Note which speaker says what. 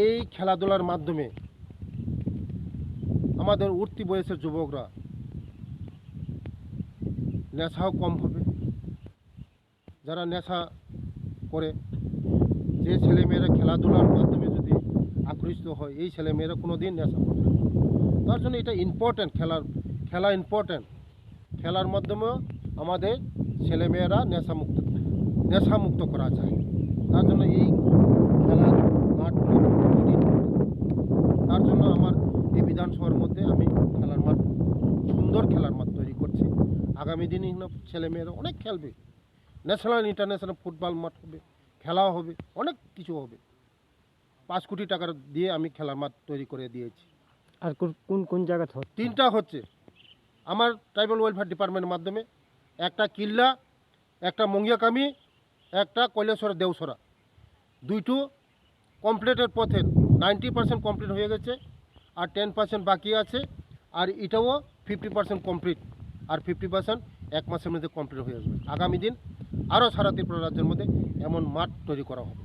Speaker 1: এই খেলাধুলার মাধ্যমে আমাদের উঠতি বয়সের যুবকরা নেশাও কম হবে। যারা নেশা করে, যে ছেলেমেয়েরা খেলাধুলার মাধ্যমে যদি আকৃষ্ট হয়, এই ছেলেমেয়েরা কোনো দিন নেশা করবে না। তার জন্য এটা ইম্পর্ট্যান্ট খেলার, খেলা ইম্পর্ট্যান্ট খেলার মাধ্যমেও আমাদের ছেলেমেয়েরা নেশামুক্ত নেশামুক্ত করা যায় তার জন্য এই খেলার মাঠগুলো খুবই important। তার জন্য আমার এই বিধানসভার মধ্যে আমি খেলার মাঠ সুন্দর খেলার মাঠ তৈরি করছি। আগামী দিনে ছেলেমেয়েরা অনেক খেলবে। ন্যাশনাল ইন্টারন্যাশনাল ফুটবল মাঠ হবে খেলাও হবে অনেক কিছু হবে। পাঁচ কোটি টাকার দিয়ে আমি খেলার মাঠ তৈরি করে দিয়েছি।
Speaker 2: আর কোন- কোন কোন জায়গাতে হচ্ছে
Speaker 1: তিনটা হচ্ছে আমার ট্রাইবাল ওয়েলফেয়ার ডিপার্টমেন্টের মাধ্যমে। একটা কিল্লা একটা মঙ্গিয়াকামি একটা কৈলেশ্বর দেওসরা দুইটো কমপ্লিটের পথে নাইনটি পার্সেন্ট কমপ্লিট হয়ে গেছে। আর টেন পার্সেন্ট বাকি আছে, আর এটাও ফিফটি পার্সেন্ট কমপ্লিট আর ফিফটি পার্সেন্ট এক মাসের মধ্যে কমপ্লিট হয়ে যাবে আগামী দিন আরও সারা ত্রিপুরা রাজ্যের মধ্যে এমন মাঠ তৈরি করা হবে।